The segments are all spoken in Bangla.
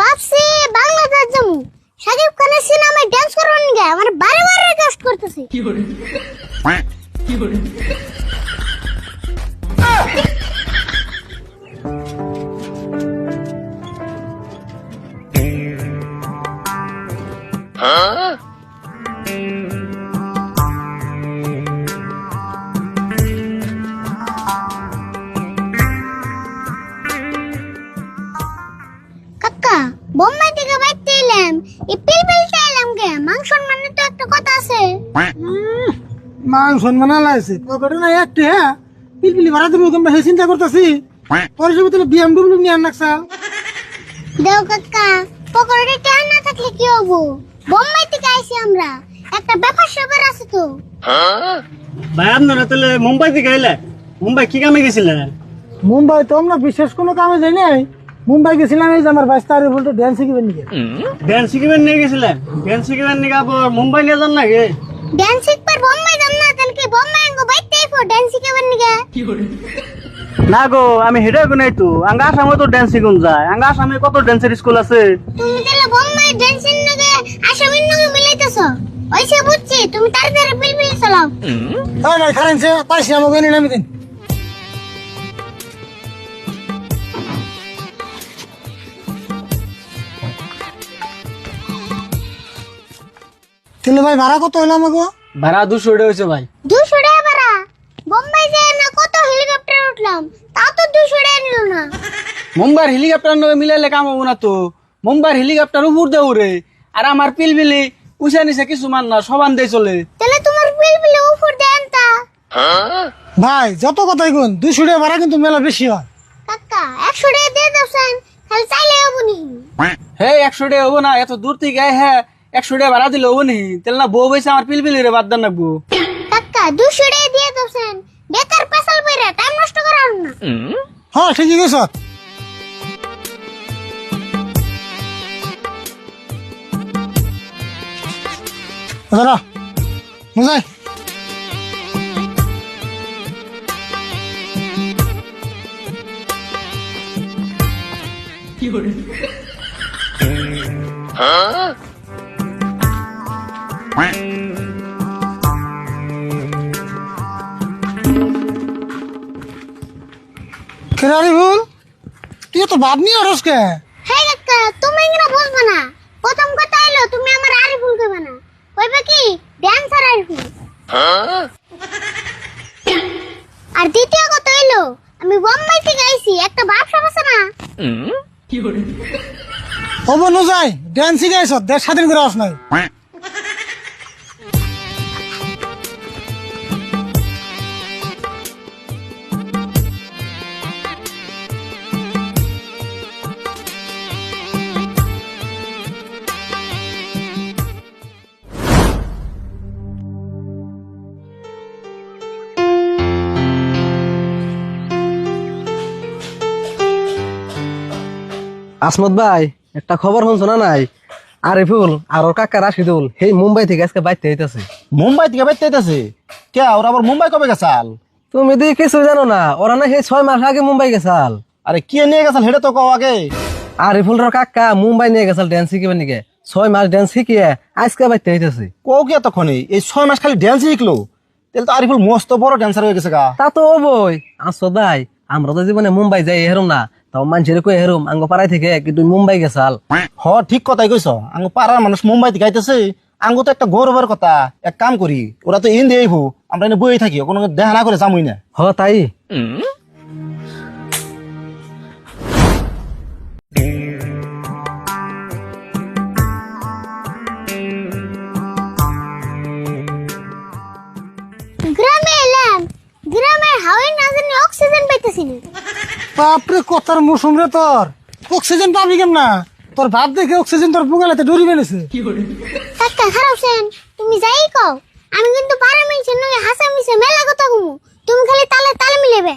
ভাবছি বাংলাদেশ যাব সাকিব খানের সিনেমায় ডান্স করবেন গে আমার বারে বারে রিকোয়েস্ট করতেছি। কাকা বোম্বাই থেকে বাইতে এলাম। এই পিলপিলটা এলাম কে মাংসর মানে তো একটা কথা আছে। মাংস মানা লাগছে পকেটে না একটি হ্যাঁ? পিলপিলি ভাড়া দেবো তোমরা সেই চিন্তা করতেছি। পরে যাব তাহলে বিএমডব্লিউ নিয়ে আন নাকসা। দেও কাকা পকোড়ে টান না থাকলে কি হব? বোম্বাই থেকে আইছি আমরা। একটা ব্যাপার স্যাপার আছে তো। ভাই আপনারা তাহলে মুম্বাই থেকে আইলে? মুম্বাই কি কামে গেছিলেন? মুম্বাই তো আমরা বিশেষ কোনো কামে যাই নাই। মুম্বাই গেছিলাম এই যে আমার বাইশ তারিখ বলতে ড্যান্স শিখিবেন নাকি? ড্যান্স শিখিবেন নিয়ে গেছিলেন? ড্যান্স শিখিবেন নিয়ে আবার মুম্বাই নিয়ে যান নাকি? ডান্স শিখবার বোম্বাই যাম না তাহলে কি বোম্বাই আঙ্গো বাইতে আইফো ডান্স শিখাবার নিগে না গো আমি হেডে গো নাই তো। আঙ্গা আসামে তো ড্যান্স শিখুন যায়। আঙ্গা আসামে কত ড্যান্সের স্কুল আছে? তুমি তাহলে বোম্বাই ডান্সের নিগে আসামের নিগে মিলাইতেছো? ওইসে বুঝছি তুমি তাড়াতাড়ি পিলপিল চালাও। তাই নাই খারেন সে পাইছি আমাকে এনে নামি দিন। তাহলে ভাই ভাড়া কত হইল আমাকে ভাড়া দুশো হয়েছে ভাই। দুশো টাকা ভাড়া? বোম্বাই যায় না কত হেলিকপ্টার উঠলাম? তা তো দুশো টাকা নিল না। মুম্বাইয়ের হেলিকপ্টার নগে মিলাইলে কাম হব না তো। মুম্বাইয়ের হেলিকপ্টার উপর দিয়ে উড়ে। আর আমার পিলবিলি উষা নিছে কিছুমান না সবান দিয়ে চলে। তাহলে তোমার পিলপিল উপর দেন তা ভাই যত কথাই গুণ দুশো টাকা ভাড়া কিন্তু মেলা বেশি হয়। কাকা একশো টাকা দিয়ে দাওছেন খালি চাইলে হব নি। হে একশো টাকা হব না এত দূর থেকে হ্যাঁ একশো টাকা ভাড়া দিলে হব নি। তাহলে না বউ বইছে আমার পিলবিলি রে বাদ দেন রাখব কাকা দুশো টাকা দিয়ে দাওছেন বেকার পেশাল বইরা টাইম নষ্ট করার না হ্যাঁ ঠিকই গেছ দাদা বুঝাই কেরারি ভুল তুই তো ভাব নিয়ে আরস কে? কাকা তুমি এগুলো বুঝবে না। প্রথম কথা এলো তুমি আমার আরিফুল কইবে না কইবে কি? ড্যান্সার আরিফুল। আর দ্বিতীয় কথা এলো আমি বোম্বাই থেকে আইছি একটা ব্যবসা আছে না। হব ন যাই ড্যান্স শিখাইছ দেশ স্বাধীন করে আস নাই। আসমত ভাই একটা খবর শুনছো না নাই? আরিফুল আর ওর কাকা রাশিদুল সেই মুম্বাই থেকে আজকে বাইতে হইতাছে। মুম্বাই থেকে বাইতে আছে কে ওরা আবার মুম্বাই কবে গেছাল? তুমি দি কিছু জানো না ওরা না সেই ছয় মাস আগে মুম্বাই গেছাল। আরে কি নিয়ে গেছাল হেডে তো কও আগে। আরিফুল আরিফুলের কাকা মুম্বাই নিয়ে গেছাল ড্যান্স শিখিবে নিকে। ছয় মাস ড্যান্স শিখিয়ে আজকে বাইতে হইতাছে। কও কি এতক্ষণে এই ছয় মাস খালি ড্যান্স শিখলো? তাহলে তো আরিফুল মস্ত বড় ড্যান্সার হয়ে গেছে গা। তা তো ওবই আসো দাই আমরা তো জীবনে মুম্বাই যাই হেরুম না। তাও মানুষের কই হেরুম আঙ্গ পাড়াই থেকে কি তুই মুম্বাই গেছাল হ ঠিক কথাই কইছ। আঙ্গ পাড়ার মানুষ মুম্বাই থেকে আইতেছে আঙ্গ তো একটা গৌরবের কথা। এক কাম করি ওরা তো ইন দিয়ে আমরা এনে বই থাকি কোনো দেখা না করে যামই না। হ তাই। গ্রামে এলাম। গ্রামের হাওয়ায় না জানি অক্সিজেন পাইতেছি না। বাপরে কথার মৌসুম রে তোর। অক্সিজেন পাবি কেম না তোর ভাব দেখে অক্সিজেন তোর বুগালাতে ডরি বেড়েছে কাকা খারাপ সেন তুমি যাই কও আমি কিন্তু পারা মিলছে নয় হাসা মিলছে মেলা কথা কমু। তুমি খালি তালে তালে মিলেবে।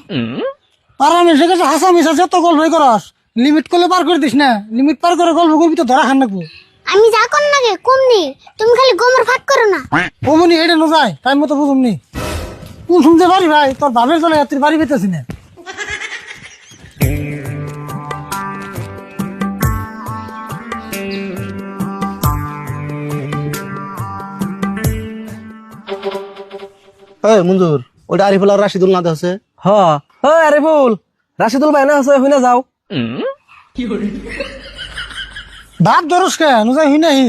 পারা মিশে গেছে হাসা মিশা যত গল্পই করস লিমিট করলে পার করে দিস না। লিমিট পার করে গল্প করবি তো ধরা খান নাকবো আমি যা কর নাগে কম নি। তুমি খালি গোমর ফাট করো না। অমনি এটা ন যায় টাইম মতো বুঝুম নি কোন শুনতে পারি ভাই তোর ভাবের জন্য তুই বাড়ি পেতেছি না। ওই মঞ্জুর ওইটা আরিফুল আর রাশিদুল না আছে হ। ওই আরে ফুল রাশিদুল ভাই না আছে হুইনা যাও। বাপ ধরস কে? নুজাই হুই নাহি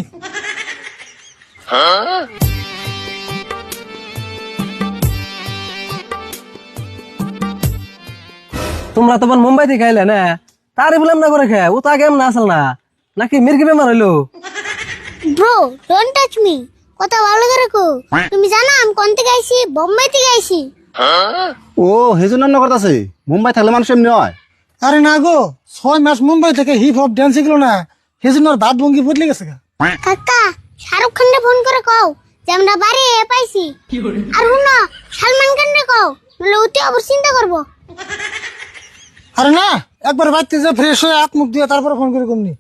তোমরা তখন মুম্বাই থেকে আইলে না? তারে বললাম না করে খায় ও তো আগে এমন আসল না। নাকি মির্গি বেমার হইল? ব্রো ডোন্ট টাচ মি কথা ভালো করে কো তুমি জানো আমি কোন থেকে আইছি? বোম্বাই থেকে আইছি। ও হেজুন রান্না করতেছে মুম্বাই থাকলে মানুষ এমনি হয়। আরে না গো ছয় মাস মুম্বাই থেকে হিপ হপ ড্যান্স শিখলো না ওর বাদ ভঙ্গি বদলে গেছে কাকা শাহরুখ খানকে ফোন করে কও যে আমরা বাড়ি এ পাইছি। আর শুনো সালমান খানকে কও নলে অতি অবর চিন্তা করব। আরে না একবার বাড়তে যে ফ্রেশ হয়ে হাত মুখ দিয়ে তারপরে ফোন করে কমনি।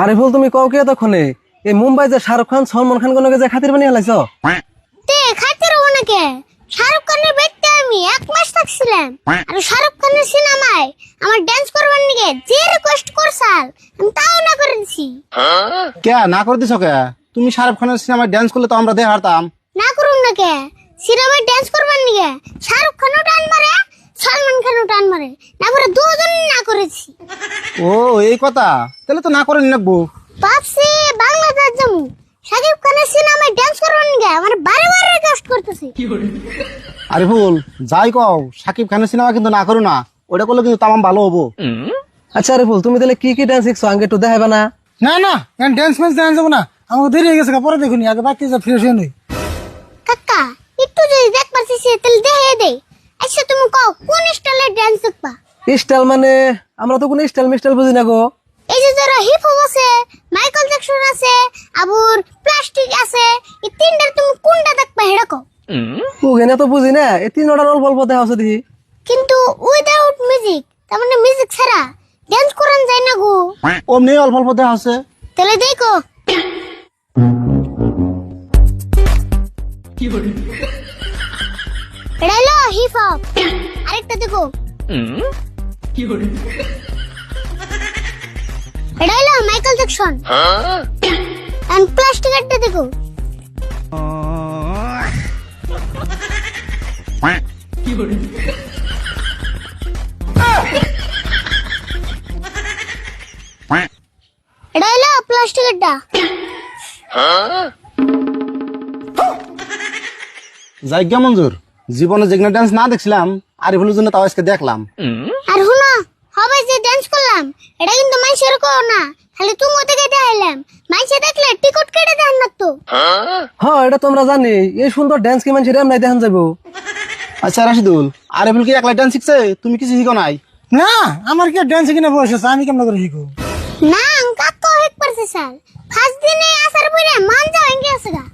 আরে ফুল তুমি কও কে তখনে এই মুম্বাই যে শাহরুখ খান সলমান খান কোন যে খাতির বানিয়ে হালাইছ তে খাইতে রবো নাকি? শাহরুখ খানের বেডতে আমি এক মাস থাকছিলাম। আর শাহরুখ খানের সিনেমায় আমার ডান্স করবার নিকে যে রিকোয়েস্ট করছাল আমি তাও না করে দিছি। কে না করে দিছ কে? তুমি শাহরুখ খানের সিনেমায় ডান্স করলে তো আমরা দেখে হারতাম। না করুন না কে? সিনেমায় ডান্স করবার নিকে শাহরুখ খানও টান মারে সলমান খানও টান মারে। না করে দুজন না করেছি। ও এই কথা। তাহলে তো না করে নাকবো। ভাবছি বাংলাদেশ যাব। শাকিব খানের সিনেমায় ডান্স করবার নিকে আমার বারে বারে রিকোয়েস্ট করতেছি। আরিফুল যাই কও সাকিব খানের সিনেমা কিন্তু না করো না। ওটা করলে কিন্তু তামাম ভালো হব। আচ্ছা আরে ফুল তুমি তাহলে কি কি ডান্স শিখছো? আগে একটু দেখাবে না। না না এখন ড্যান্স ম্যান্স দেখা যাব না। আমাকে দেরি হয়ে গেছে গা, পরে দেখুনি আগে বাড়তে যে ফ্রেশ হয়ে নই কাকা একটু যদি দেখবার চাইছি তাহলে দেখে দে। আচ্ছা তুমি কও কোন স্টাইলের ডান্স দেখবা স্টাইল মানে আমরা তো কোনো স্টাইল মিস্টাইল বুঝি না গো। এই যে যারা হিপ হপ আছে মাইকেল জ্যাকসন আছে আবুর প্লাস্টিক আছে এই তিনটার তুমি কোনটা দেখবা হেডা কও ওখানে তো বুঝি না এই তিন অর্ডার অল্প অল্প দেখা হচ্ছে দেখি। কিন্তু উইদাউট মিউজিক তার মানে মিউজিক ছাড়া ডান্স করান যায় না গো। অমনি অল্প অল্প দেখা আছে। তাহলে দেখো। কি এটা হলো হিপ হপ আরেকটা দেখো। এটা হলো মাইকেল জ্যাকসন এন্ড প্লাস্টিক একটা দেখো। এটা হলো যাই মঞ্জুর জীবনে যেগুলো ডান্স না দেখছিলাম আরিফুলের জন্য তাও আজকে দেখলাম। আর ডান্স করলাম এটা কিন্তু মানুষের কো না। খালি তুমি থেকে দেখাইলাম মানুষে দেখলে টিকট কেটে দেন না তো। হ্যাঁ এটা তোমরা জানি। এই সুন্দর ডান্স কি মানুষের এমনি দেখান যাব আচ্ছা রাশিদুল আরিফুল কি একলা ডান্স শিখছে? তুমি কিছু শিখো নাই? না আমার কি ড্যান্স কিনে বয়স আছে আমি কেমন করে শিখো না কাকা হেক পারছে স্যার। ফার্স্ট দিনে আসার পরে মান যা ভেঙে আছে গা।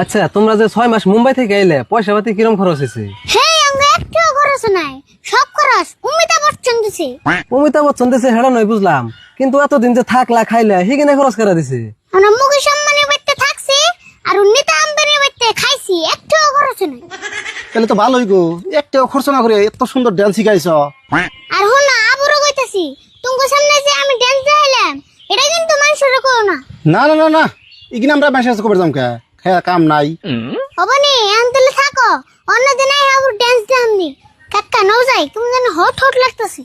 আচ্ছা তোমরা যে ছয় মাস মুম্বাই থেকে আইলে পয়সা পাতি কিরম খরচ হয়েছে? হে আঙ্গ একটুও খরচ নাই। সব খরচ অমিতাভ বচ্চন দিছে। অমিতাভ বচ্চন দিছে হেডা নয় বুঝলাম। কিন্তু এতদিন যে থাকলা খাইলা হিগিনে খরচ করে দিছে? আমরা মুকেশ আম্বানি বাড়িতে থাকছি আর উন্নিতা আম্বানি বাড়িতে খাইছি একটুও খরচ নাই। তাহলে তো ভালোই গো একটাও খরচ না করে এত সুন্দর ডান্স শিখাইছ। আর হো না আবুরও কইতাছি তোমার সামনে যে আমি ডান্স দেখাইলাম এটা কিন্তু মানুষের কো না। না না না না ইগিনে আমরা মেসেজ করে যাম কে? হ্যাঁ কাম নাই। হবনি আনতেলে থাকো। অন্য দিনে আবুর ডান্স দেখামনি। কাকা নাও যাই তুমি যেন হট হট লাগতাছি